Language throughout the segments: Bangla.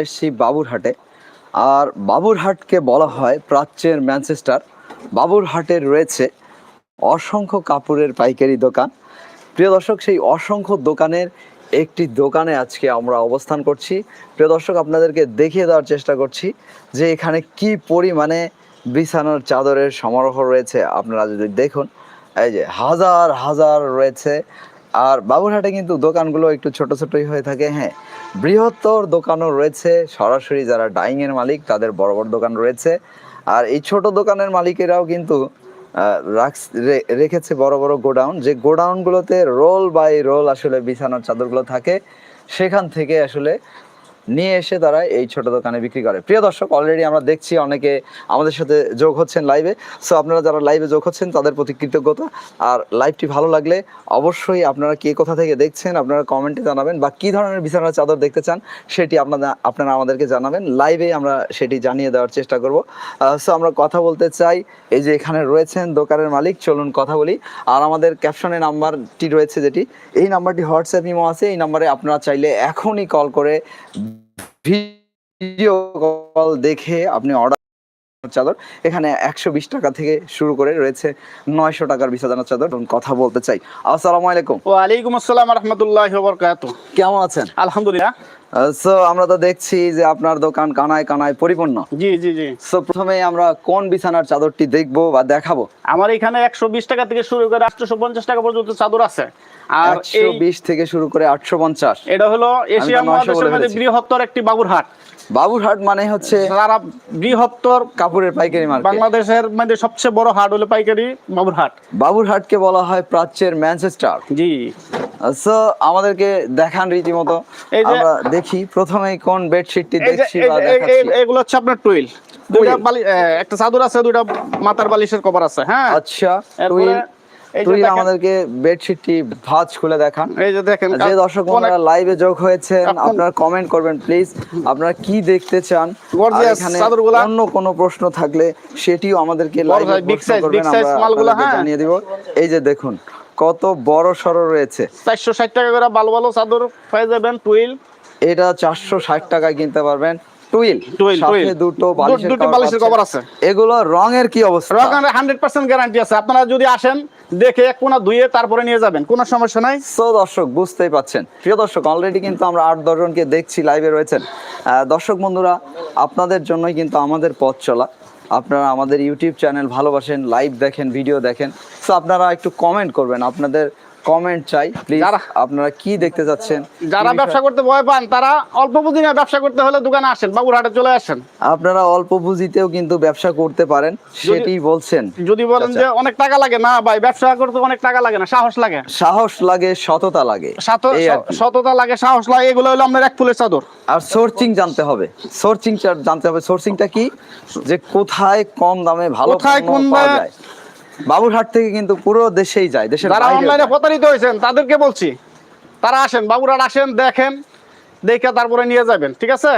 এসেছি বাবুরহাটে। আর বাবুরহাটকে বলা হয় প্রাচ্যের ম্যানচেস্টার। বাবুরহাটে রয়েছে অসংখ্য কাপড়ের পাইকারি দোকান। প্রিয় দর্শক, সেই অসংখ্য দোকানের একটি দোকানে আজকে আমরা অবস্থান করছি। প্রিয় দর্শক, আপনাদেরকে দেখিয়ে দেওয়ার চেষ্টা করছি যে এখানে কি পরিমাণে বিছানার চাদরের সমারোহ রয়েছে। আপনারা যদি দেখুন, এই যে হাজার হাজার রয়েছে। আর বাবুরহাটে কিন্তু দোকানগুলো একটু ছোট ছোটই হয়ে থাকে হ্যাঁ। বৃহত্তর দোকানও রয়েছে। সরাসরি যারা ডাইংয়ের মালিক, তাদের বড় বড় দোকান রয়েছে। আর এই ছোট দোকানের মালিকেরাও কিন্তু রেখেছে বড় বড় গোডাউন। যে গোডাউনগুলোতে রোল বাই রোল আসলে বিছানার চাদরগুলো থাকে, সেখান থেকে আসলে নিয়ে এসে তারা এই ছোট দোকানে বিক্রি করে। প্রিয় দর্শক অলরেডি আমরা দেখছি অনেকে আমাদের সাথে যোগ হচ্ছেন লাইভে সো আপনারা যারা লাইভে যোগ হচ্ছেন, তাদের প্রতি কৃতজ্ঞতা। আর লাইভটি ভালো লাগলে অবশ্যই আপনারা কে কোথা থেকে দেখছেন, আপনারা কমেন্টে জানাবেন। বা কী ধরনের বিছানার চাদর দেখতে চান, সেটি আপনারা আপনারা আমাদেরকে জানাবেন। লাইভে আমরা সেটি জানিয়ে দেওয়ার চেষ্টা করব। সো আমরা কথা বলতে চাই, এই যে এখানে রয়েছেন দোকানের মালিক, চলুন কথা বলি। আর আমাদের ক্যাপশনে নাম্বারটি রয়েছে যেটি। এই নাম্বারটি হোয়াটসঅ্যাপ ইমো আছে, এই নাম্বারে আপনারা চাইলে এখনই কল করে ভিডিও কল দেখে আপনি অর্ডার চাদর। এখানে একশো বিশ টাকা থেকে শুরু করে রয়েছে নয়শো টাকার বিছানার চাদর। কথা বলতে চাই। আসসালামু আলাইকুম। ওয়ালাইকুম আসসালাম রহমতুল্লাহ কেমন আছেন? আলহামদুলিল্লাহ। সো আমরা তো দেখছি যে আপনার দোকান কানায় কানায় পরিপূর্ণ। জি জি জি। সো প্রথমে আমরা কোন বিছানার চাদরটি দেখব বা দেখাবো? আমার এখানে একশো বিশ টাকা থেকে শুরু করে আটশো পঞ্চাশ টাকা পর্যন্ত চাদর আছে। আর একশো এই বিশ থেকে শুরু করে আটশো পঞ্চাশ। এটা হলো এশিয়া 900 মহাদেশের মধ্যে বৃহত্তর একটি বাবুরহাট। বাবুরহাট মানে হচ্ছে যারা বৃহত্তর কাপড়ের পাইকারি মার্কেট বাংলাদেশের মধ্যে সবচেয়ে বড় হাট হলো পাইকারি বাবুরহাট। বাবুরহাটকে বলা হয় প্রাচ্যের ম্যানচেস্টার। জি। সো আমাদেরকে দেখান রীতিমতো। আমরা দেখি প্রথমেই কোন বেডশিটটি দেখছি বা দেখাচ্ছি। এগুলো হচ্ছে আপনার টুইল দুইটা বালি একটা চাদর আছে দুইটা মাথার বালিশের কভার আছে হ্যাঁ? আচ্ছা এরপরে তুই আমাদেরকে বেডশিটটি ভাঁজ খুলে দেখান। এই যে দেখেন যে দর্শক বন্ধুরা লাইভে যোগ এখন- আপনারা কমেন্ট করবেন প্লিজ আপনারা কি দেখতে চান? অন্য কোনো প্রশ্ন থাকলে সেটিও আমাদেরকে লাইভে করবেন big size আমরা মালগুলা। জানিয়ে দিব। এই যে দেখুন কত বড় সড়ো রয়েছে। চারশো ষাট টাকা করে ভালো ভালো চাদর পেয়ে যাবেন টুইল এটা চারশো ষাট টাকায় কিনতে পারবেন। টুইল সাথে দুটো বালিশের cover আছে। এগুলো রঙের কি অবস্থা? হান্ড্রেড পার্সেন্ট গ্যারান্টি আছে। আপনারা যদি আসেন দেখে এক কোনা ধুয়ে তারপরে নিয়ে যাবেন, কোনো সমস্যা নাই। সো দর্শক, বুঝতেই পাচ্ছেন। প্রিয় দর্শক অলরেডি কিন্তু আমরা আট দশজনকে দেখছি লাইভে রয়েছেন। দর্শক, বন্ধুরা, আপনাদের জন্যই কিন্তু আমাদের পথ চলা। আপনারা আমাদের ইউটিউব চ্যানেল ভালোবাসেন লাইভ দেখেন ভিডিও দেখেন। সো আপনারা একটু কমেন্ট করবেন, আপনাদের কমেন্ট চাই প্লিজ আপনারা কি দেখতে চাচ্ছেন যারা ব্যবসা করতে ভয় পান তারা অল্প পুঁজি নিয়ে ব্যবসা করতে হলে দোকানে আসেন বাবুরহাটে চলে আসেন। আপনারা অল্প পুঁজিতেও কিন্তু ব্যবসা করতে পারেন সেটি বলছেন। যদি বলেন আচ্ছা। যে অনেক টাকা লাগে না ভাই ব্যবসা করতে অনেক টাকা লাগে না সাহস লাগে। সাহস লাগে সততা লাগে। সততা লাগে সাহস লাগে এগুলো হলো আপনার এক ফুলের চাদর। আর সোর্সিং জানতে হবে। সোর্সিং জানতে হবে। সোর্সিংটা কি? যে কোথায় কম দামে ভালো কোথায় কোন বাবুরহাট থেকে কিন্তু পুরো দেশেই যায় দেশের যারা অনলাইনে প্রতারিত হয়েছেন তাদেরকে বলছি তারা আসেন বাবুরহাট আসেন দেখেন দেখে তারপরে নিয়ে যাবেন ঠিক আছে?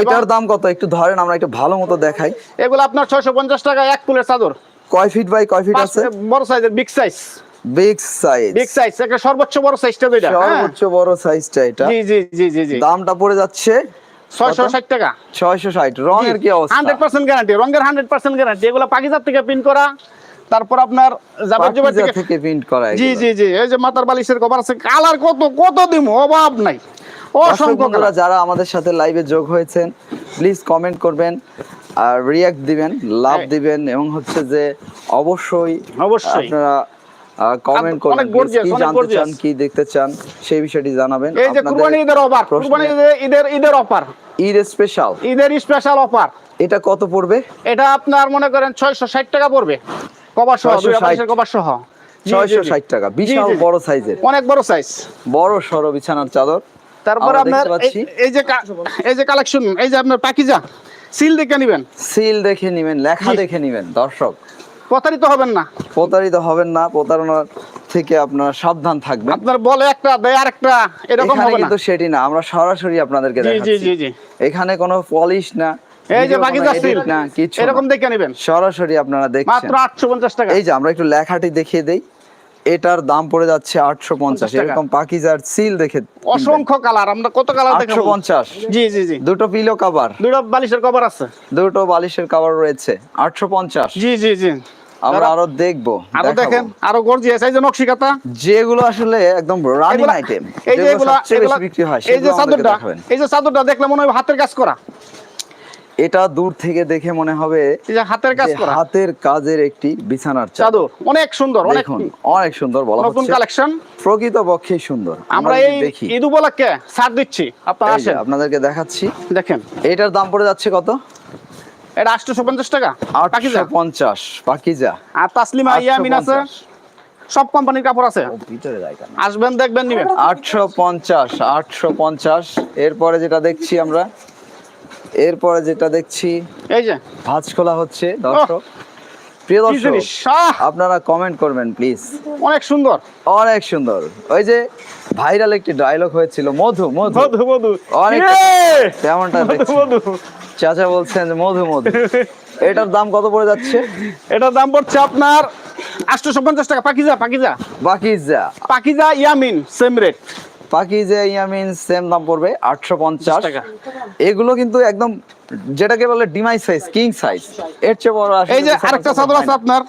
এটার দাম কত? একটু ধরেন আমরা একটু ভালো মতো দেখাই। এগুলো আপনার ছয়শো পঞ্চাশ টাকা এক ফুলের চাদর। কয় ফিট বাই কয় ফিট আছে? বড় সাইজের big size big size big size একটা সর্বোচ্চ বড় সাইজটা দুইটা? সর্বোচ্চ বড় সাইজটা এটা। জি জি জি জি জি। দামটা পড়ে যাচ্ছে ছয়শো ষাট টাকা। ছয়শো ষাট। রঙের কি অবস্থা? হান্ড্রেড পার্সেন্ট গ্যারান্টি রঙের হান্ড্রেড পার্সেন্ট গ্যারান্টি এগুলো পাকিস্তান থেকে প্রিন্ট করা তারপর আপনার জাবের থেকে থেকে প্রিন্ট করা জি জি জি এই যে মাথার বালিশের কভার আছে কালার কত কত দিম? অভাব নাই। অসংখ্য যারা আমাদের সাথে লাইভে যোগ হয়েছেন প্লিজ কমেন্ট করবেন আর রিয়াক্ট দিবেন লাভ হ্যাঁ। দিবেন এবং হচ্ছে যে অবশ্যই অবশ্যই। আপনারা কমেন্ট করবেন কি জানতে চান কি দেখতে চান সেই বিষয়টি জানাবেন। এই যে কুরবানি ঈদের অফার কুরবানি ঈদের ঈদের ঈদের অফার ঈদ স্পেশাল ঈদের স্পেশাল অফার এটা কত পড়বে? এটা আপনার মনে করেন ছয়শো ষাট টাকা পড়বে। কভার সহ 660 দুইটা কভার সহ। জি, জি, ছয়শো জি। ষাট টাকা। বিশাল বড় সাইজের অনেক বড় সাইজ বড় সড়ো বিছানার চাদর। তারপর আমরা আপনার এই- এই যে এই যে কালেকশন এই যে আপনার পাকিজা সিল দেখে নেবেন? সিল দেখে নিবেন লেখা দেখে নিবেন দর্শক। প্রতারিত হবেন না? প্রতারিত হবেন না প্রতারণার থেকে আপনারা সাবধান থাকবেন। আপনার বলে একটা দেয় আরেকটা এরকম হবে না। কিন্তু সেটি না আমরা সরাসরি আপনাদেরকে দেখাচ্ছি। এখানে কোনো পলিশ না এই যে সিল না কিছু এরকম দেখে নেবেন। সরাসরি আপনারা দেখছেন। মাত্র আটশো পঞ্চাশ টাকা। এই যে আমরা একটু লেখাটি দেখিয়ে দেই। এটার দাম পড়ে যাচ্ছে আটশো পঞ্চাশ। 50 টাকা। এরকম পাকিজার সিল দেখে অসংখ্য কালার। আমরা কত কালার আটশো দেখাবো পঞ্চাশ। জি জি জি। দুটো পিলো কাভার দুটো বালিশের কভার আছে। দুটো বালিশের কাভার রয়েছে। আটশো পঞ্চাশ। জি জি জি। আমরা আরও দেখব আরও দেখেন আরও গর্জিয়াস এই যে নকশি কাতা যেগুলো আসলে একদম রানিং আইটেম এই যে এগুলা বিক্রি হয় এই যে চাদরটা এই যে চাদরটা দেখলে মনে হয় হাতের কাজ করা। এটা দূর থেকে দেখে মনে হবে হাতের কাজ করা। হাতের কাজের একটি বিছানার চাদর। অনেক সুন্দর অনেক অনেক সুন্দর বলা নতুন কালেকশন। প্রকৃত পক্ষেই সুন্দর। আমরা এই দেখি। ঈদ উপলক্ষে ছাড় দিচ্ছি আপনারা আসেন। আপনাদেরকে দেখাচ্ছি। দেখেন। এটার দাম পড়ে যাচ্ছে কত? এটা আটশোশো পঞ্চাশ টাকা। পাকিজা। আটশো পঞ্চাশ পাকিজা। আর তাসলিমা ইয়ামিন আছে। সব কোম্পানির কাপড় আছে। ভিতরে আসবেন দেখবেন নিবেন। আটশো পঞ্চাশ আটশো পঞ্চাশ। এরপরে যেটা দেখছি আমরা এরপরে যেটা দেখছি এই যে। ভাঁজ খোলা হচ্ছে দর্শক। প্রিয় দর্শক আপনারা কমেন্ট করবেন প্লিজ অনেক সুন্দর। অনেক সুন্দর। ওই যে ভাইরাল একটি ডায়লগ হয়েছিল মধু মধু। মধু মধু। অনেক ইয়ে! তেমনটা চাচা বলছেন যে মধু মধু। এটার দাম কত পড়ে যাচ্ছে? এটার দাম পড়ছে আপনার আটশোশো পঞ্চাশ টাকা Pakiza Pakiza. Pakiza. Pakiza Yamin same rate Pakiza Yamin same দাম পড়বে আটশো পঞ্চাশ। টাকা। এগুলো কিন্তু একদম যেটাকে বলে ডিমাই সাইজ কিং সাইজ। এর চেয়ে বড় এই যে আরেকটা চাদর আছে আপনার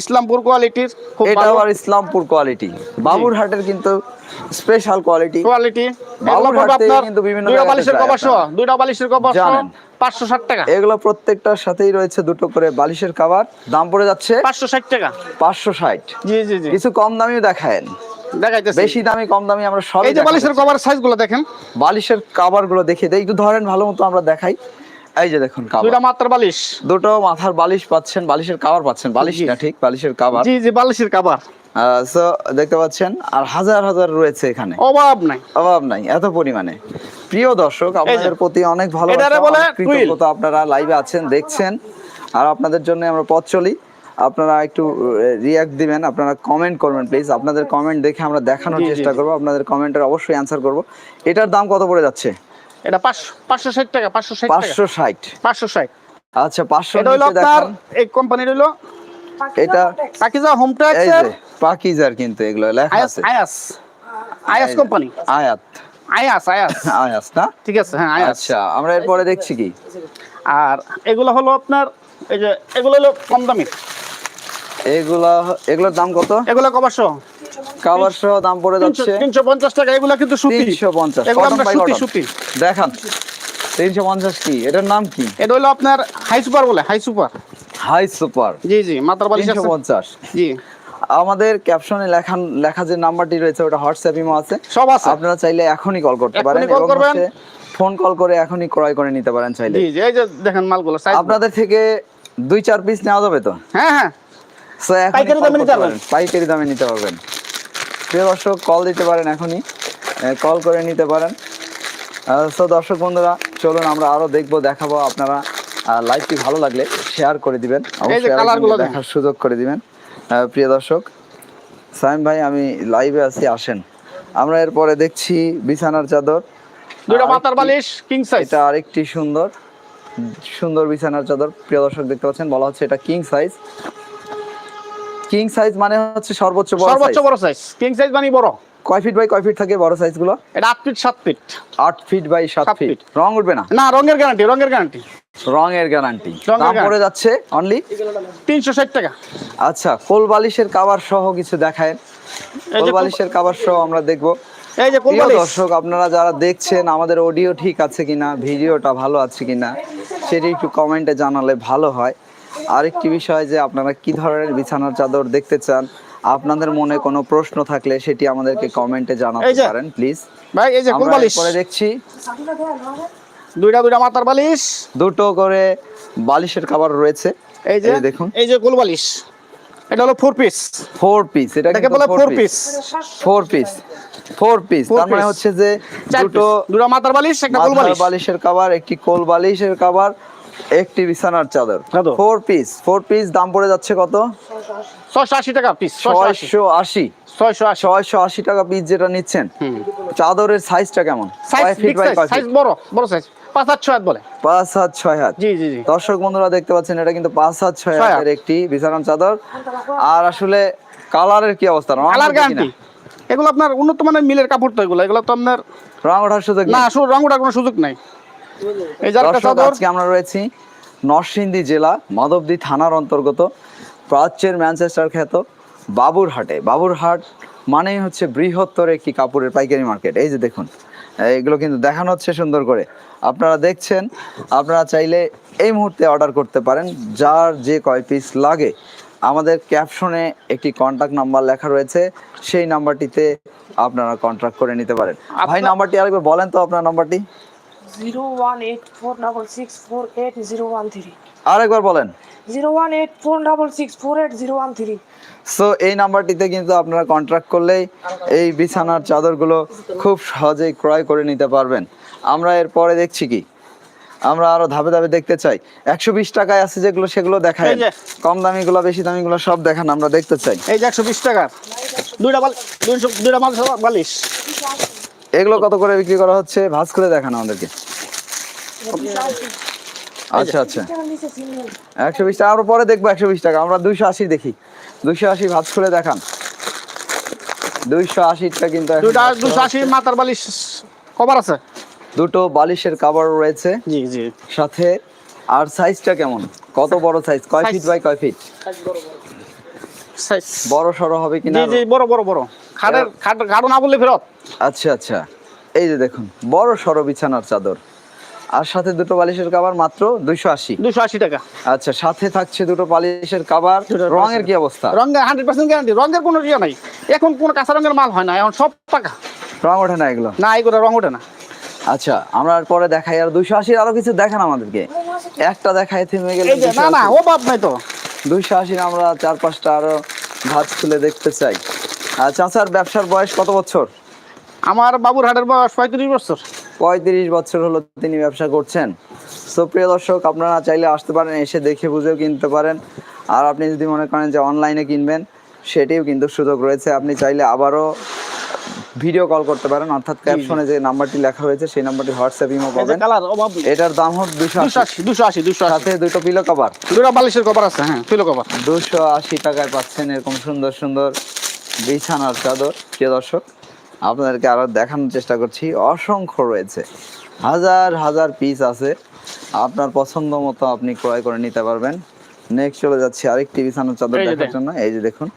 ইসলামপুর কোয়ালিটির খুব এটা আবার ইসলামপুর কোয়ালিটি। বাবুরহাটের কিন্তু স্পেশাল কোয়ালিটি কোয়ালিটি বাবুরহাট কিন্তু বিভিন্ন দুইটা বালিশের কভার সহ দুইটা বালিশের কভার সহ জানেন। পাঁচশো ষাট টাকা। এগুলো প্রত্যেকটার সাথেই রয়েছে দুটো করে বালিশের কাভার দাম পড়ে যাচ্ছে পাঁচশো ষাট টাকা। পাঁচশো ষাট। জি জি জি। কিছু কম দামিও দেখায়েন। দেখাইতেছি। বেশি দামি কম দামি আমরা সব এই যে বালিশের কভার সাইজগুলো দেখেন। বালিশের দেখিয়ে একটু ধরেন ভালো মতো আমরা দেখাই। এই যে দেখুন দুইটা মাত্র বালিশ। দুটো মাথার বালিশ পাচ্ছেন বালিশের কাভার পাচ্ছেন। বালিশ না ঠিক? বালিশের কাভার জি জি বালিশের কাভার সো দেখতে পাচ্ছেন আর হাজার হাজার রয়েছে এখানে। অভাব নাই। অভাব নাই এত পরিমাণে। প্রিয় দর্শক আপনাদের প্রতি অনেক ভালো কৃতজ্ঞতা আপনারা লাইভে আছেন দেখছেন। আর আপনাদের জন্য আমরা পথ চলি। আপনারা একটু রিয়াক্ট দিবেন আপনারা কমেন্ট করবেন প্লিজ আপনাদের কমেন্ট দেখে আমরা দেখানোর চেষ্টা। করব। আপনাদের কমেন্টের অবশ্যই অ্যান্সার করব। এটার দাম কত পড়ে যাচ্ছে? এটা পাঁচশো পাঁচশো ষাট টাকা পাঁচশো ষাট টাকা। পাঁচশো ষাট। পাঁচশো ষাট। আচ্ছা পাঁচশো এটা হলো আপনার এই কোম্পানির হলো? এটা পাকিজা হোম যে পাকিজার কিন্তু এগুলো লেখা আছে। আয়াস। আয়াস কোম্পানি আয়াত। আয়াস আয়াস। আয়াস না? ঠিক আছে হ্যাঁ আয়াস। আচ্ছা আমরা এরপরে দেখছি কি? আর এগুলো হলো আপনার এই যে এগুলো হলো কম দামি। এগুলা এগুলোর দাম কত? এগুলো কবারশো কাভার দাম পড়ে যাচ্ছে। তিনশো পঞ্চাশ টাকা এগুলো কিন্তু সুতি। তিনশো পঞ্চাশ। এগুলো আমরা সুতি সুতি। দেখান। তিনশো পঞ্চাশ কি? এটার নাম কি? এটা হলো আপনার হাই সুপার বলে হাই সুপার হাই সুপার জি জি মাত্র বালিশ তিনশো আছে পঞ্চাশ। জি। আমাদের ক্যাপশনে লেখা লেখা যে নাম্বারটি রয়েছে ওটা হোয়াটসঅ্যাপ ইমো আছে। সব আছে। আপনারা চাইলে এখনই কল করতে পারেন এবং করবেন। ফোন কল করে এখনই ক্রয় করে নিতে পারেন চাইলে। জি এই যে দেখেন মালগুলো সাইজ আপনাদের থেকে দুই চার পিস নেওয়া যাবে তো? হ্যাঁ হ্যাঁ। পাইকারি দামে নিতে পারবেন। পারেন। পাইকারি দামে নিতে পারবেন। প্রিয় দর্শক কল দিতে পারেন এখনই। কল করে নিতে পারেন। তো দর্শক বন্ধুরা চলুন আমরা আরও দেখব দেখাবো আপনারা। লাইভটি ভালো লাগলে শেয়ার করে দিবেন। দেখার সুযোগ করে দিবেন। প্রিয় দর্শক সাইম ভাই আমি লাইভে আছি আসেন। আমরা এরপরে দেখছি বিছানার চাদর। আরেকটি- মাথার বালিশ কিং সাইজ এটা আরেকটি সুন্দর সুন্দর বিছানার চাদর। প্রিয় দর্শক দেখতে পাচ্ছেন বলা হচ্ছে এটা কিং সাইজ কিং সাইজ মানে হচ্ছে সর্বোচ্চ বড় সর্বোচ্চ বড় সাইজ কিং সাইজ মানে বড়। কয় ফিট বাই কয় ফিট থাকে বড় সাইজগুলো? এটা আট ফিট সাত ফিট আট ফিট বাই সাত সাত ফিট feet। রং উঠবে না? না রঙের গ্যারান্টি রঙের গ্যারান্টি রঙের গ্যারান্টি দাম পড়ে যাচ্ছে অনলি তিনশো ষাট টাকা। আচ্ছা কোল বালিশের কভার সহ কিছু দেখায় এই কোল বালিশের কাবার সহ আমরা দেখব। এই যে কোল বালিশ। দর্শক আপনারা যারা দেখছেন আমাদের অডিও ঠিক আছে কিনা ভিডিওটা ভালো আছে কিনা সেটি একটু কমেন্টে জানালে ভালো হয়। আরেকটি বিষয় যে আপনারা কি ধরনের বিছানার চাদর দেখতে চান আপনাদের মনে কোনো প্রশ্ন থাকলে সেটি আমাদেরকে কমেন্টে জানাতে পারেন প্লিজ ভাই এই যে কোল আমরা বালিশ? পরে দেখছি। দুইটা দুইটা মাথার বালিশ। দুটো করে বালিশের খাবার রয়েছে। এই যে দেখুন। এই যে কোল বালিশ। এটা হলো ফোর পিস ফোর পিস এটা এটাকে বলে four piece piece four piece four piece তার মানে হচ্ছে যে দুটো দুটো মাথার বালিশ একটা কোল বালিশ। বালিশের কভার একটি কোল বালিশের কভার একটি বিছানার চাদর। ফোর পিস ফোর পিস দাম পড়ে যাচ্ছে কত? ছয়শো আশি টাকা পিস ছয়শো আশি। ছয়শো ছয়শো আশি। টাকা পিস যেটা নিচ্ছেন। চাদরের সাইজটা কেমন? সাইজ বড় বড় সাইজ পাঁচ হাত ছয় হাত বলে। পাঁচ হাত ছয় হাত। জি জি জি। দর্শক বন্ধুরা দেখতে পাচ্ছেন এটা কিন্তু পাঁচ হাত ছয় হাতের একটি বিছানার চাদর। আর আসলে কালারের কি অবস্থা? কালার গ্যারান্টি এগুলো আপনার উন্নত মানের মিলের কাপড় তো এগুলো। এগুলো তো আপনার রং ওঠার সুযোগ না নেই। আসলে রং ওঠার কোনো সুযোগ নাই। আজকে আমরা রয়েছি নরসিংদী জেলা মাধবদী থানার অন্তর্গত প্রাচ্যের ম্যানচেস্টার খ্যাত বাবুরহাটে। বাবুরহাট মানেই হচ্ছে বৃহত্তর একটি কাপড়ের পাইকারি মার্কেট। এই যে দেখুন এগুলো কিন্তু দেখানো হচ্ছে সুন্দর করে। আপনারা দেখছেন আপনারা চাইলে এই মুহূর্তে অর্ডার করতে পারেন। যার যে কয় পিস লাগে। আমাদের ক্যাপশনে একটি কন্ট্যাক্ট নাম্বার লেখা রয়েছে। সেই নাম্বারটিতে আপনারা কন্ট্যাক্ট করে নিতে পারেন। ভাই নাম্বারটি আরেকবার বলেন তো আপনার নাম্বারটি। Zero one eight four double six four eight zero one three. আরেকবার বলেন। Zero one eight four double six four eight zero one three. So এই নাম্বারটিতে কিন্তু আপনারা কন্ট্রাক্ট করলেই এই বিছানার চাদরগুলো খুব সহজেই ক্রয় করে নিতে পারবেন। আমরা এরপরে দেখছি কি? আমরা আরও ধাপে ধাপে দেখতে চাই। একশো বিশ টাকায় আছে যেগুলো সেগুলো দেখায়। কম দামিগুলো বেশি দামিগুলো সব দেখান আমরা দেখতে চাই। এই যে একশো বিশ টাকার দুইটা দুইটা মাল বালিশ। এগুলো কত করে বিক্রি করা হচ্ছে? ভাজ করে দেখান আমাদেরকে। আচ্ছা আচ্ছা। একশো বিশ টাকা আমরা পরে দেখব একশো বিশ টাকা। আমরা দুইশো আশি দেখি। দুইশো আশি ভাজ করে দেখান। দুইশো আশিটা কিন্তু দুশো আশি মাথার বালিশ কভার আছে? দুটো বালিশের কাভার রয়েছে। জি জি। সাথে আর সাইজটা কেমন? কত বড় সাইজ কয় ফিট বাই কয় ফিট সাইজ- বড় সড়ো হবে কিনা? জি জি বড় বড় বড়। খাটের খাট খাটো না বললে ফেরত। আচ্ছা আচ্ছা। এই যে দেখুন বড় সড়ো বিছানার চাদর। আর সাথে দুটো বালিশের কাভার মাত্র দুইশো আশি। দুশো আশি টাকা। আচ্ছা সাথে থাকছে দুটো বালিশের কাবার রঙের কি অবস্থা? রঙের হান্ড্রেড পার্সেন্ট গ্যারান্টি রঙের কোনো ইয়ে নাই। এখন কোনো কাঁচা রঙের মাল হয় না। এখন সব টাকা রং ওঠে না এগুলো? না এগুলো রং ওঠে না। আচ্ছা আমরা আর পরে দেখাই। আর দুইশো আশির আরও কিছু দেখান আমাদেরকে। একটা দেখায় থেমে গেলে না না ও বাপ নাই তো। দুইশো আশির আমরা চার পাঁচটা আরও ভাত খুলে দেখতে চাই। আর চাচার ব্যবসার বয়স কত বছর? আমার বাবুর হাটের বয়স পঁয়ত্রিশ বছর। পঁয়ত্রিশ বছর হলো তিনি ব্যবসা করছেন। সো প্রিয় দর্শক আপনারা চাইলে আসতে পারেন এসে দেখে বুঝেও কিনতে পারেন। আর আপনি যদি মনে করেন যে অনলাইনে কিনবেন সেটিও কিন্তু সুযোগ রয়েছে। আপনি চাইলে আবারও ভিডিও কল করতে পারেন অর্থাৎ ক্যাপশনে যে নাম্বারটি লেখা হয়েছে সেই নাম্বারটি হোয়াটসঅ্যাপ ইমো পাবেন। এটার দাম হোক দুশো আশি। দুশো আশি দুশো সাথে দুটো পিলো কভার দুটো বালিশের কভার আছে হ্যাঁ পিলো কভার দুশো আশি টাকায় পাচ্ছেন এরকম সুন্দর সুন্দর বিছানার চাদর। প্রিয় দর্শক আপনাদেরকে আরও দেখানোর চেষ্টা করছি। অসংখ্য রয়েছে। হাজার হাজার পিস আছে। আপনার পছন্দ মতো আপনি ক্রয় করে নিতে পারবেন। নেক্সট চলে যাচ্ছি আরেকটি বিছানার চাদর দেখার জন্য। এই যে দেখুন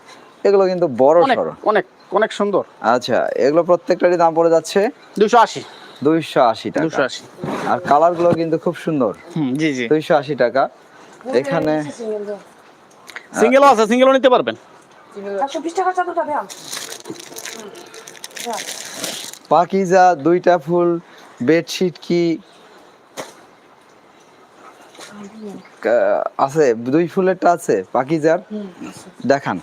এগুলো কিন্তু বড় সড়ো। অনেক অনেক সুন্দর। আচ্ছা এগুলো প্রত্যেকটারই দাম পড়ে যাচ্ছে দুশো আশি। দুইশো আশি দুশো টাকা আশি। আর কালারগুলো কিন্তু খুব সুন্দর। হুম জি জি। দুইশো আশি টাকা। এখানে সিঙ্গেলও আছে সিঙ্গেলও নিতে পারবেন একশো বিশ টাকার চাদরটা দেন পাকিজা দুইটা ফুল বেডশিট কি? আছে দুই ফুলেরটা আছে পাকিজার? দেখান।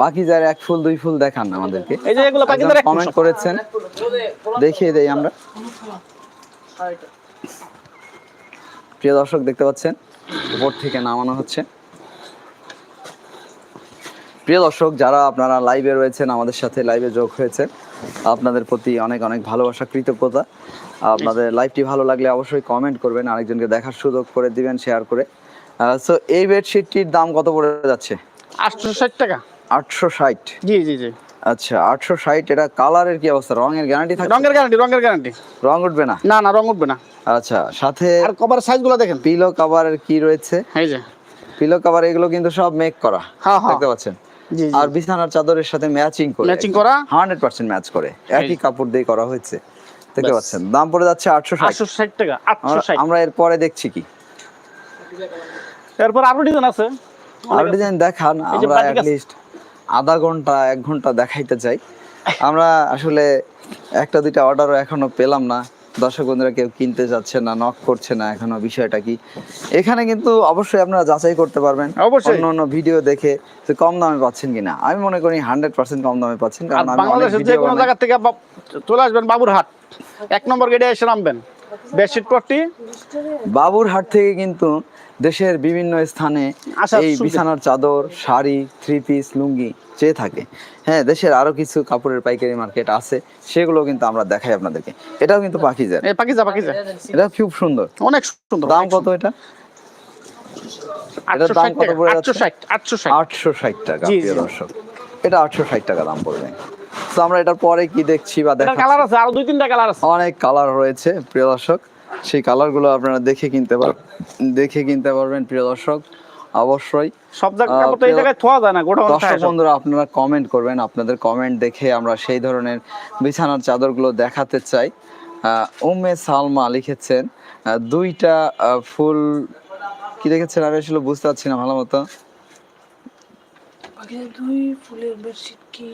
পাকিজার এক ফুল দুই ফুল দেখান আমাদেরকে। এই যে এগুলো পাকিজার কমেন্ট করেছেন। দেখিয়ে দেই আমরা। প্রিয় দর্শক দেখতে পাচ্ছেন? উপর থেকে নামানো হচ্ছে। প্রিয় দর্শক যারা আপনারা লাইভে রয়েছেন আমাদের সাথে লাইভে যোগ হয়েছে আপনাদের প্রতি অনেক অনেক ভালোবাসা কৃতজ্ঞতা। আপনাদের লাইভটি ভালো লাগলে অবশ্যই কমেন্ট করবেন আরেকজনকে দেখার সুযোগ করে দিবেন শেয়ার করে। সো এই বেডশিটটির দাম কত পড়ে যাচ্ছে? আটশো ষাট টাকা। আটশো ষাট? জি জি জি। আচ্ছা আটশো ষাট এটা কালারের কি অবস্থা? রঙের গ্যারান্টি থাকে রঙের গ্যারান্টি রঙের গ্যারান্টি রং উঠবে না? না না রং উঠবে না। আচ্ছা সাথে আর কভার সাইজগুলো দেখেন। পিলো কভারের কি রয়েছে? এই যে। পিলো কভার এগুলো কিন্তু সব মেক করা। হ্যাঁ, হ্যাঁ। দেখতে পাচ্ছেন? আর বিছানার চাদরের সাথে ম্যাচিং করে। ম্যাচিং করা? হান্ড্রেড পার্সেন্ট ম্যাচ করে। একই কাপড় দিয়ে করা হয়েছে। দেখতে পাচ্ছেন? দাম পড়ে যাচ্ছে আটশো ষাট। আটশো ষাট টাকা আটশো ষাট। আমরা এরপরে দেখছি কি। এরপর আরও ডিজাইন আছে। আর ডিজাইন দেখান আমরা লিস্ট আধা ঘণ্টা এক ঘণ্টা দেখাইতে চাই। আমরা আসলে একটা দুইটা অর্ডারও এখনও পেলাম না। দর্শক বন্ধুরা কেউ কিনতে যাচ্ছে না নক করছে না এখনও বিষয়টা কি? এখানে কিন্তু অবশ্যই আপনারা যাচাই করতে পারবেন। অবশ্যই। অন্য অন্য ভিডিও দেখে যে কম দামে পাচ্ছেন কিনা। আমি মনে করি হান্ড্রেড পার্সেন্ট কম দামে পাচ্ছেন কারণ বাংলাদেশের যে কোনো। জায়গা থেকে চলে আসবেন বাবুরহাট। এক নম্বর গেটে এসে নামবেন। বেডশিট পট্টি। বাবুরহাট থেকে কিন্তু দেশের বিভিন্ন স্থানে এই বিছানার চাদর শাড়ি থ্রি পিস লুঙ্গি চেয়ে থাকে। হ্যাঁ দেশের আরও কিছু কাপড়ের পাইকারি মার্কেট আছে সেগুলো কিন্তু আমরা দেখাই আপনাদেরকে। এটাও কিন্তু পাকিজা এটা খুব সুন্দর। অনেক সুন্দর দাম কত এটা? আটশো দাম কত পড়ে আটশো ষাট আটশো ষাট। আটশো ষাট টাকা প্রিয় দর্শক। এটা আটশো ষাট টাকা দাম পড়বে। তো আমরা এটার পরে কি দেখছি বা এটা দেখা কালার আছে আরও দুই তিনটা কালার আছে। অনেক কালার রয়েছে প্রিয় দর্শক। সেই কালারগুলো আপনারা দেখে কিনতে পার দেখে কিনতে পারবেন প্রিয় দর্শক। অবশ্যই। সব জায়গায় তো এই জায়গায় থোয়া যায় না গোটা দর্শক বন্ধুরা আপনারা কমেন্ট করবেন আপনাদের কমেন্ট দেখে আমরা সেই ধরনের বিছানার চাদরগুলো দেখাতে চাই। আহ, উম্মে সালমা লিখেছেন দুইটা আহ, ফুল কি লিখেছেন আমি আসলে বুঝতে পারছি না ভালো মতো। দুই ফুলের বেডশিট কি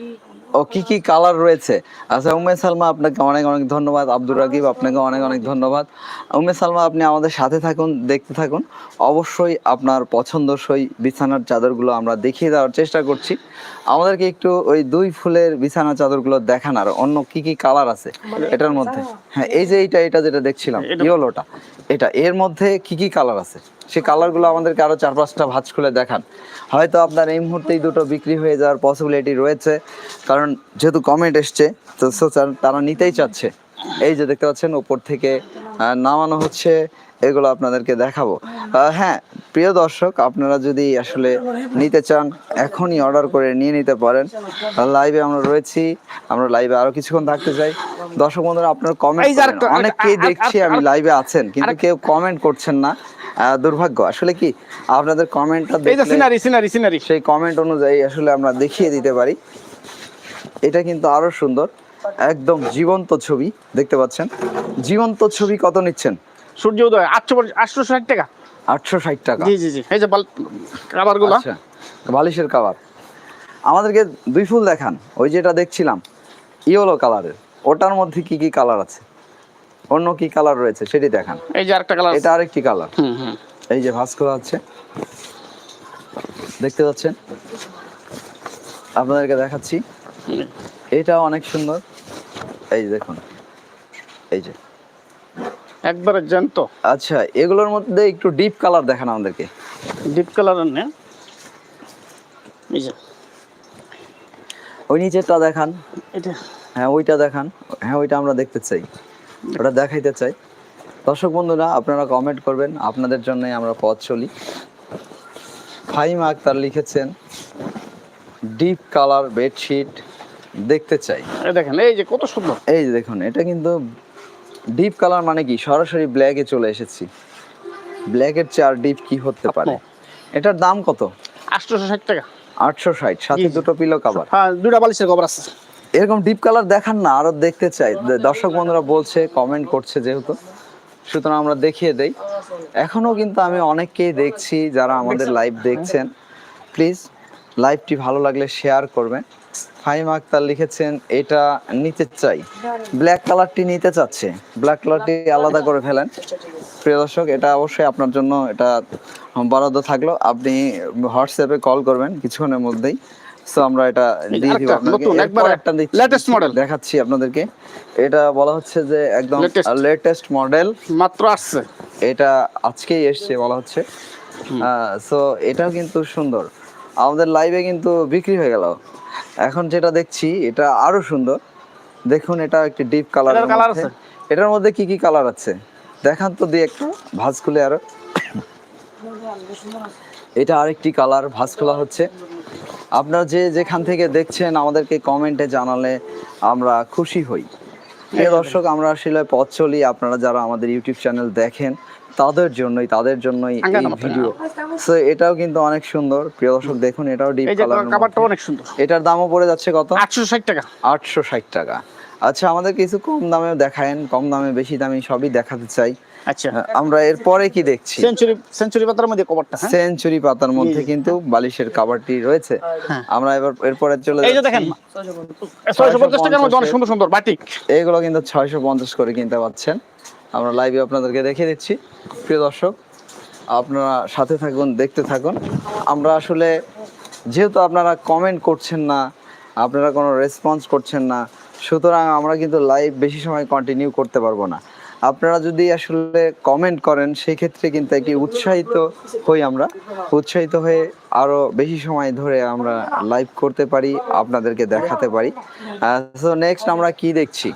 ও কি কি কালার রয়েছে? আচ্ছা উমে সালমা আপনাকে অনেক অনেক ধন্যবাদ। আব্দুর রাকিব আপনাকে অনেক অনেক ধন্যবাদ। উমে সালমা আপনি আমাদের সাথে থাকুন দেখতে থাকুন। অবশ্যই আপনার পছন্দসই বিছানার চাদরগুলো আমরা দেখিয়ে দেওয়ার চেষ্টা করছি। আমাদেরকে একটু ওই দুই ফুলের বিছানার চাদরগুলো দেখান আর অন্য কি কি কালার আছে এটার মধ্যে। হ্যাঁ এই যে এইটা এটা যেটা দেখছিলাম ইয়েলোটা এটা এর মধ্যে কি কি কালার আছে? সেই কালারগুলো আমাদেরকে আরও চার পাঁচটা ভাঁজ খুলে দেখান। হয়তো আপনার এই মুহূর্তেই দুটো বিক্রি হয়ে যাওয়ার পসিবিলিটি রয়েছে কারণ যেহেতু কমেন্ট এসছে তো তার- তারা নিতেই চাচ্ছে। এই যে দেখতে পাচ্ছেন উপর থেকে নামানো হচ্ছে এগুলো আপনাদেরকে দেখাবো। হ্যাঁ প্রিয় দর্শক আপনারা যদি আসলে নিতে চান এখনই অর্ডার করে নিয়ে নিতে পারেন। লাইভে আমরা রয়েছি আমরা লাইভে আরও কিছুক্ষণ থাকতে চাই। দর্শক বন্ধুরা আপনার কমেন্ট অনেককেই দেখছি আমি লাইভে আছেন কিন্তু কেউ কমেন্ট করছেন না। দুর্ভাগ্য। আসলে কি আপনাদের কমেন্টটা সিনারি সিনারি সিনারি সেই কমেন্ট অনুযায়ী আসলে আমরা দেখিয়ে দিতে পারি। এটা কিন্তু আরও সুন্দর। একদম জীবন্ত ছবি দেখতে পাচ্ছেন? জীবন্ত ছবি কত নিচ্ছেন? সূর্য উদয় আটশো আটশো ষাট টাকা। আটশো ষাট টাকা। জি জি জি এই যে কালারগুলো আচ্ছা বালিশের কাভার আমাদেরকে দুই ফুল দেখান ওই যেটা দেখছিলাম ইয়েলো কালারের। ওটার মধ্যে কি কি কালার আছে? অন্য কি কালার রয়েছে সেটি দেখান। এই যে আরেকটা কালার এটা আরেকটি কালার এই যে ভাস করা আছে। দেখতে পাচ্ছেন? আপনাদেরকে দেখাচ্ছি। এটা অনেক সুন্দর। এই যে দেখুন। এই যে। একবারে জ্যান্ত। আচ্ছা এগুলোর মধ্যে একটু ডিপ কালার দেখান আমাদেরকে। ডিপ কালার না। এই যে। ওই নিচেরটা দেখান। এটা। হ্যাঁ ওইটা দেখান। হ্যাঁ ওইটা আমরা দেখতে চাই। ওটা দেখাইতে চাই। দর্শক বন্ধুরা আপনারা কমেন্ট করবেন। আপনাদের জন্যই আমরা পথ চলি। ফাইমা আক্তার লিখেছেন ডিপ কালার বেডশিট দেখতে চাই। দেখেন এই যে কত সুন্দর। এই যে দেখুন এটা কিন্তু ডিপ কালার মানে কি? সরাসরি ব্ল্যাকে চলে এসেছি। ব্ল্যাকের চেয়ে আর ডিপ কি হতে পারে? এটার দাম কত? আটশো ষাট টাকা। আটশো ষাট সাথে। দুটো পিলো কাভার হ্যাঁ দুটা বালিশের কভার আছে। এরকম ডিপ কালার দেখান না আরও দেখতে চাই। দর্শক বন্ধুরা বলছে কমেন্ট করছে যেহেতু। সুতরাং আমরা দেখিয়ে দেই। এখনও কিন্তু আমি অনেককেই দেখছি যারা আমাদের লাইভ দেখছেন। প্লিজ লাইভটি ভালো লাগলে শেয়ার করবেন। ফাহিম আক্তার লিখেছেন এটা নিতে চাই। ব্ল্যাক কালারটি নিতে চাচ্ছে। ব্ল্যাক কালারটি আলাদা করে ফেলেন। প্রিয় দর্শক এটা অবশ্যই আপনার জন্য এটা বরাদ্দ থাকল। আপনি হোয়াটসঅ্যাপে কল করবেন কিছুক্ষণের মধ্যেই। সো আমরা এটা দিয়ে দিব দিচ্ছি, latest দেখাচ্ছি আপনাদেরকে। এটা বলা হচ্ছে যে একদম লেটেস্ট মডেল মাত্র আসছে। এটা আজকেই এসছে বলা হচ্ছে। সো এটাও কিন্তু সুন্দর। আমাদের লাইভে কিন্তু বিক্রি হয়ে গেল। এখন যেটা দেখছি এটা আরও সুন্দর। দেখুন এটা একটি ডিপ কালার এটার আছে? এটার মধ্যে কি কি কালার আছে? দেখান তো দিয়ে একটু ভাঁজ খুলে আরও। এটা আরেকটি কালার ভাঁজ খোলা হচ্ছে। আপনারা যে যেখান থেকে দেখছেন আমাদেরকে কমেন্টে জানালে আমরা খুশি হই। প্রিয় দর্শক আমরা আসলে পথ চলি। আপনারা যারা আমাদের ইউটিউব চ্যানেল দেখেন তাদের জন্যই তাদের জন্যই এই ভিডিও সো এটাও কিন্তু অনেক সুন্দর। প্রিয় দর্শক দেখুন এটাও ডিপ এই যে কালার কাভারটা অনেক সুন্দর। এটার দামও পড়ে যাচ্ছে কত? আটশো ষাট টাকা। আটশো ষাট টাকা। আচ্ছা আমাদের কিছু কম দামে দেখায়েন। কম দামে বেশি দামে সবই দেখাতে চাই। আচ্ছা। আমরা এরপরে কি দেখছি? সেঞ্চুরি সেঞ্চুরি পাতার মধ্যে কভারটা হ্যাঁ? সেঞ্চুরি পাতার মধ্যে কিন্তু বালিশের কাভারটি রয়েছে। হ্যাঁ। আমরা এবার এরপরে চলে এই যে দেখেন ছয়শো পঞ্চাশ টাকার মধ্যে অনেক সুন্দর সুন্দর বাটিক। এইগুলো কিন্তু ছয়শো পঞ্চাশ করে কিনতে পাচ্ছেন। আমরা লাইভে আপনাদেরকে দেখিয়ে দিচ্ছি। প্রিয় দর্শক, আপনারা সাথে থাকুন, দেখতে থাকুন। আমরা আসলে যেহেতু আপনারা কমেন্ট করছেন না, আপনারা কোনো রেসপন্স করছেন না, সুতরাং আমরা কিন্তু লাইভ বেশি সময় কন্টিনিউ করতে পারব না। আপনারা যদি আসলে কমেন্ট করেন সেই ক্ষেত্রে কিন্তু একটি উৎসাহিত হই আমরা। উৎসাহিত হয়ে আরও বেশি সময় ধরে আমরা লাইভ করতে পারি, আপনাদেরকে দেখাতে পারি। সো নেক্সট আমরা কি দেখছি?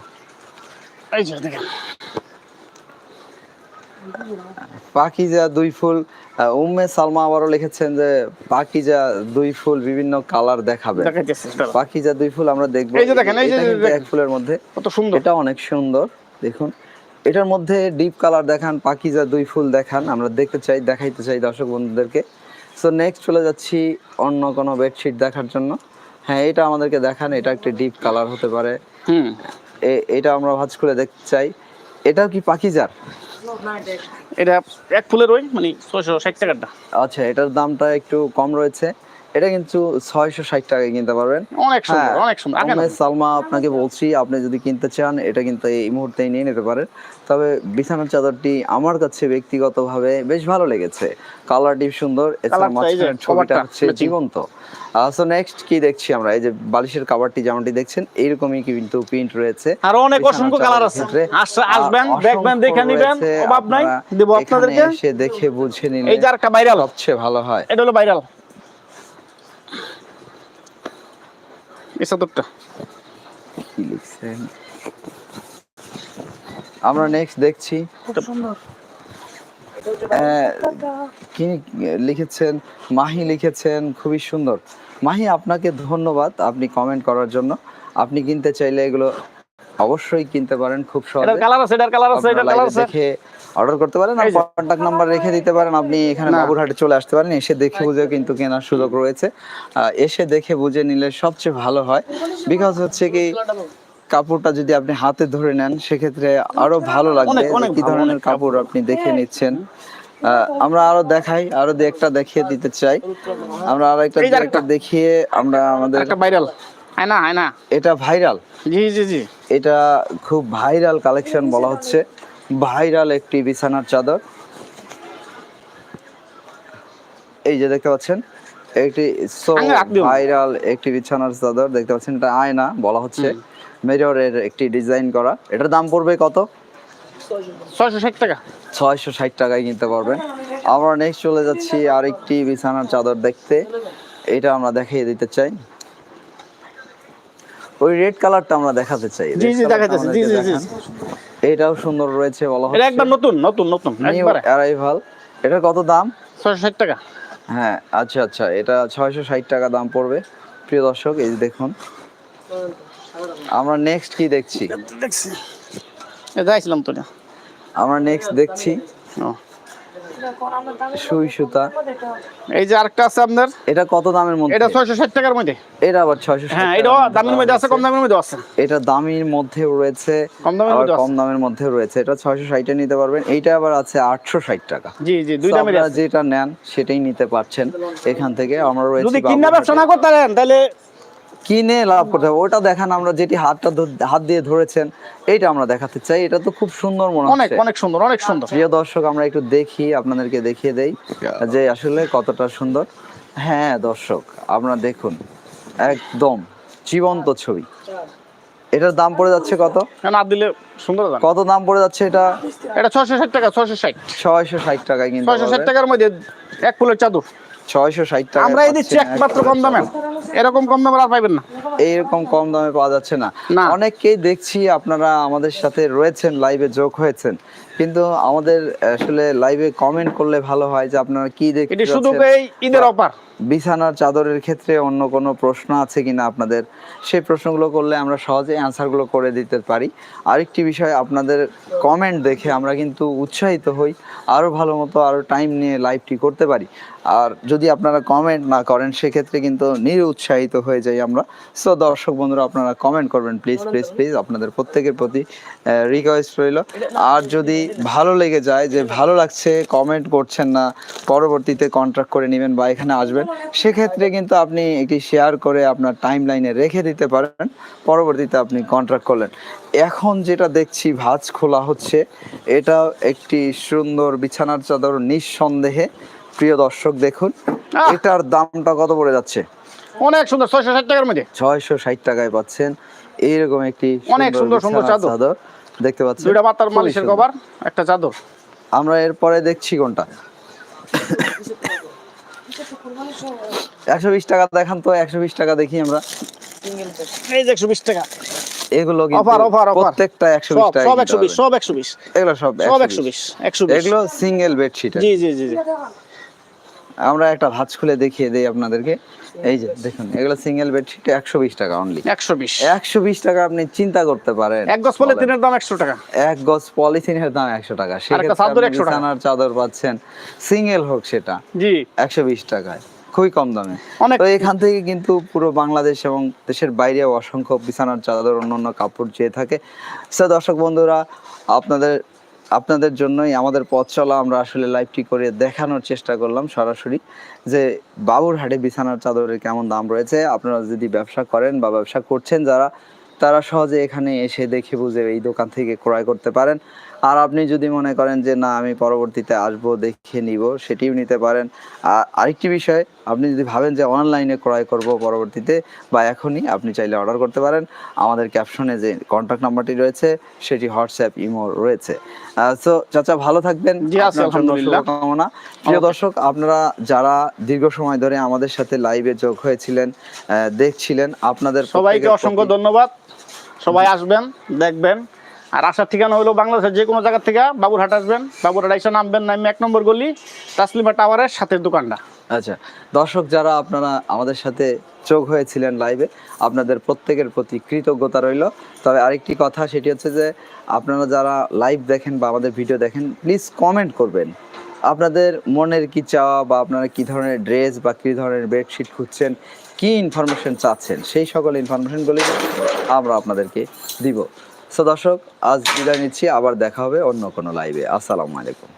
পাকিজা দুই ফুল উম্মে সালমা আবারও লিখেছেন যে পাকিজা দুই ফুল বিভিন্ন কালার দেখাবে। পাকিজা দুই ফুল আমরা দেখব। এই যে দেখেন, এই যে। এক ফুলের মধ্যে। কত সুন্দর। এটা অনেক সুন্দর দেখুন। এটার মধ্যে ডিপ কালার দেখান পাকিজা দুই ফুল দেখান। আমরা দেখতে চাই দেখাইতে চাই দর্শক বন্ধুদেরকে। সো নেক্সট চলে যাচ্ছি অন্য কোনো বেডশিট দেখার জন্য। হ্যাঁ এটা আমাদেরকে দেখান এটা একটা ডিপ কালার হতে পারে। হুম। এটা আমরা ভাজ করে দেখতে চাই। এটাও কি that. এটা এক ফুলের ওই মানে ছয়শো ষাট টাকারটা। আচ্ছা এটার দামটা একটু কম রয়েছে। এটা কিন্তু ছয়শো ষাট টাকায় কিনতে পারবেন। অনেক সুন্দর হ্যাঁ, অনেক সুন্দর। সালমা আপনাকে বলছি আপনি যদি কিনতে চান এটা কিন্তু এই মুহূর্তেই নিয়ে নিতে পারেন। তবে বিছানার চাদরটি আমার কাছে ব্যক্তিগতভাবে বেশ ভালো লেগেছে। কালারটি সুন্দর এছাড়া মাঝখানের ছবিটা হচ্ছে জীবন্ত। সো নেক্সট কি দেখছি আমরা? এই যে বালিশের কাভারটি যেমনটি দেখছেন এইরকমই কিন্তু প্রিন্ট রয়েছে। আরও অনেক অসংখ্য কালার আছে। আসবেন দেখবেন দেখে নিবেন অভাব নাই। দেবো আপনাদেরকে। এসে দেখে বুঝে নিলে এই যে আরেকটা ভাইরাল সবচেয়ে ভালো হয়। এটা হলো ভাইরাল এই চাদরটা। কি লিখছেন? আমরা নেক্সট দেখছি। খুব সুন্দর। আহ, কি লিখেছেন? মাহি লিখেছেন খুবই সুন্দর। মাহি আপনাকে ধন্যবাদ আপনি কমেন্ট করার জন্য। আপনি কিনতে চাইলে এগুলো অবশ্যই কিনতে পারেন খুব সহজে। কালার আছে এটার কালার আছে এটার কালার আছে। দেখে অর্ডার করতে পারেন আর এই কন্টাক্ট নাম্বার রেখে দিতে পারেন। আপনি এখানে বাবুরহাটে চলে আসতে পারেন। এসে দেখে বুঝে কিন্তু কেনার সুযোগ রয়েছে। এসে দেখে বুঝে নিলে সবচেয়ে ভালো হয়। বিকজ হচ্ছে কি কাপড়টা যদি আপনি হাতে ধরে নেন সেক্ষেত্রে আরও ভালো লাগবে। কি ধরনের কাপড়। আপনি দেখে নিচ্ছেন? আমরা আরও দেখাই আরও দু একটা দেখিয়ে দিতে চাই। আমরা আরও একটা একটা দেখিয়ে আমরা আমাদের একটা ভাইরাল আয়না আয়না। এটা ভাইরাল জি জি জি। এটা খুব ভাইরাল কালেকশন বলা হচ্ছে। ভাইরাল একটি বিছানার চাদর। এই যে দেখতে পাচ্ছেন একটি। ভাইরাল একটি বিছানার চাদর দেখতে পাচ্ছেন এটা আয়না বলা হচ্ছে। মিররের একটি ডিজাইন করা। এটার দাম পড়বে কত? ছয়শো ষাট টাকা। ছয়শো ষাট টাকায় কিনতে পারবেন। আমরা নেক্সট চলে যাচ্ছি আরেকটি বিছানার চাদর দেখতে। এটা আমরা দেখিয়ে দিতে চাই। ওই রেড কালারটা আমরা দেখাতে চাই। জি, জি, colourটা জি, জি, জি। দেখান। এটাও সুন্দর রয়েছে বলা এটা হচ্ছে। একবার নতুন নতুন নতুন নিউ একবারে। অ্যারাইভাল এটার কত দাম? ছয়শো ষাট টাকা। হ্যাঁ আচ্ছা আচ্ছা এটা ছয়শো ষাট টাকা দাম পড়বে। প্রিয় দর্শক এই যে দেখুন। আমরা নেক্সট কি দেখছি? দেখছি। এটা আইছিলাম তো না আমরা নেক্সট দেখছি। ও। এটা কোন আমার দামে সুই সুতা এই যে আরেকটা আছে আপনার? এটা কত দামের মধ্যে? এটা ছয়শো ষাট টাকার মধ্যে। এটা আবার ছয়শো হ্যাঁ এটা দামের মধ্যে আছে কম দামের মধ্যে আছে। এটা দামির মধ্যে রয়েছে কম দামের মধ্যে কম দামের মধ্যে রয়েছে। এটা নিতে পারবেন এইটা আবার আছে আটশো ষাট টাকা। জি জি দুই দামের আছে। যেটা নেন সেটাই নিতে পারছেন। এখান থেকে আমরা রয়েছি যদি কিনা। ব্যবসা না করতে তাহলে কিনে লাভ করতে হবে। ওটা দেখান আমরা যেটি হাতটা হাত দিয়ে ধরেছেন এইটা আমরা দেখাতে চাই। এটা তো খুব সুন্দর মনে অনেক হচ্ছে। অনেক সুন্দর অনেক সুন্দর। প্রিয় দর্শক আমরা একটু দেখি আপনাদেরকে দেখিয়ে দেই যে আসলে কতটা সুন্দর। হ্যাঁ দর্শক আপনারা দেখুন একদম জীবন্ত ছবি। এটার দাম পড়ে যাচ্ছে কত? না দিলে সুন্দর দাম। কত দাম পড়ে যাচ্ছে এটা? এটা ছয়শো ষাট টাকা ছয়শো ষাট। ছয়শো ষাট টাকায় কিন্তু ছয়শো ষাট টাকার মধ্যে এক ফুলের চাদর। ছয়শো ষাট টাকা আমরা এই দিচ্ছি একমাত্র কম দামে। এরকম কম দামে আর পাইবেন না। এইরকম কম দামে পাওয়া যাচ্ছে না। দেখছি আপনারা আমাদের সাথে রয়েছেন লাইভে যোগ হয়েছেন। কিন্তু আমাদের আসলে লাইভে কমেন্ট করলে ভালো হয় যে আপনারা কি দেখতে এটি শুধু এই ঈদের অফার বিছানার চাদরের ক্ষেত্রে অন্য কোনো প্রশ্ন আছে কিনা আপনাদের? সেই প্রশ্নগুলো করলে আমরা সহজে অ্যান্সারগুলো করে দিতে পারি। আরেকটি বিষয় আপনাদের কমেন্ট দেখে আমরা কিন্তু উৎসাহিত হই আরও ভালো মতো আরও টাইম নিয়ে লাইভটি করতে পারি। আর যদি আপনারা কমেন্ট না করেন সেক্ষেত্রে কিন্তু নিরুৎসাহিত হয়ে যাই আমরা। সো দর্শক বন্ধুরা আপনারা কমেন্ট করবেন। প্লিজ প্লিজ প্লিজ আপনাদের প্রত্যেকের প্রতি রিকোয়েস্ট রইল। আর যদি ভালো লেগে যায় যে ভালো লাগছে কমেন্ট করছেন না পরবর্তীতে কন্ট্রাক্ট করে নেবেন বা এখানে আসবেন সেক্ষেত্রে কিন্তু আপনি একটি শেয়ার করে আপনার টাইম লাইনে রেখে দিতে পারেন পরবর্তীতে আপনি কন্ট্রাক্ট করলেন। এখন যেটা দেখছি ভাঁজ খোলা হচ্ছে এটা একটি সুন্দর বিছানার চাদর নিঃসন্দেহে। প্রিয় দর্শক দেখুন এটার দামটা কত পড়ে যাচ্ছে? অনেক সুন্দর ছয়শো ষাট টাকার মধ্যে। ছয়শো ষাট টাকায় পাচ্ছেন এইরকম একটি অনেক সুন্দর সুন্দর চাদর। দেখতে পাচ্ছেন? দুইটা পাতার মালিশের কভার একটা চাদর। আমরা এরপরে দেখছি কোনটা। একশো বিশ টাকা দেখান তো একশো বিশ টাকা দেখি আমরা। এই যে একশো বিশ টাকা। এগুলো অফার অফার অফার। প্রত্যেকটা একশো বিশ সব টাকা সব কিনতে একশো বিশ পারবেন। সব একশো বিশ। এগুলো সব সব 120 একশো বিশ। একশো বিশ। এগুলো সিঙ্গেল বেডশিট জি জি জি জি। আমরা একটা ভাঁজ খুলে দেখিয়ে দেই আপনাদেরকে। এই যে দেখুন এগুলো সিঙ্গেল বেডশিট একশো বিশ টাকা অনলি একশো বিশ। একশো বিশ টাকা আপনি চিন্তা করতে পারেন। এক গজ ফলে তিনের দাম একশো টাকা। এক গজ পলিথিনের দাম একশো টাকা। সেক্ষেত্রে চাদর আপনি 100 টাকা। বিছানার চাদর পাচ্ছেন। সিঙ্গেল হোক সেটা জি। একশো বিশ টাকায়। খুবই কম দামে। অনেক তো এখান থেকে কিন্তু পুরো বাংলাদেশ এবং দেশের বাইরে অসংখ্য বিছানার চাদর অন্যান্য কাপড় চেয়ে থাকে। সো দর্শক বন্ধুরা আপনাদের আপনাদের জন্যই আমাদের পথ চলা আমরা আসলে লাইভটি করে দেখানোর চেষ্টা করলাম সরাসরি যে বাবুরহাটে বিছানার চাদরের কেমন দাম রয়েছে? আপনারা যদি ব্যবসা করেন বা ব্যবসা করছেন যারা, তারা সহজে এখানে এসে দেখে বুঝে এই দোকান থেকে ক্রয় করতে পারেন। আর আপনি যদি মনে করেন যে না আমি পরবর্তীতে আসব দেখে নিব সেটিও নিতে পারেন। আর আরেকটি বিষয় আপনি যদি ভাবেন যে অনলাইনে ক্রয় করব পরবর্তীতে বা এখনই আপনি চাইলে অর্ডার করতে পারেন। আমাদের ক্যাপশনে যে কন্ট্যাক্ট নাম্বারটি রয়েছে সেটি হোয়াটসঅ্যাপ ইমো রয়েছে। সো চাচা ভালো থাকবেন। শুভকামনা। প্রিয় দর্শক আপনারা যারা দীর্ঘ সময় ধরে আমাদের সাথে লাইভে যোগ হয়েছিলেন আহ, দেখছিলেন আপনাদের সবাইকে অসংখ্য ধন্যবাদ। সবাই আসবেন দেখবেন। আর আসার ঠিকানা হলো বাংলাদেশের যে কোনো জায়গা থেকে বাবুরহাট আসবেন। বাবুরহাট এসে নামবেন, নামে এক নম্বর গলি, তাসলিমা টাওয়ারের সাথে দোকানটা। আচ্ছা দর্শক যারা আপনারা আমাদের সাথে যোগ হয়েছিলেন লাইভে, আপনাদের প্রত্যেকের প্রতি কৃতজ্ঞতা রইল। তবে আরেকটি কথা, সেটি হচ্ছে যে আপনারা যারা লাইভ দেখেন বা আমাদের ভিডিও দেখেন, প্লিজ কমেন্ট করবেন। আপনাদের মনের কি চাওয়া বা আপনারা কি ধরনের ড্রেস বা কি ধরনের বেডশিট খুঁজছেন, কি ইনফরমেশন চাচ্ছেন, সেই সকল ইনফরমেশনগুলি আমরা আপনাদেরকে দিব। সো দর্শক আজ বিদায় নিচ্ছি আবার দেখা হবে অন্য কোনো লাইভে আসসালামু আলাইকুম।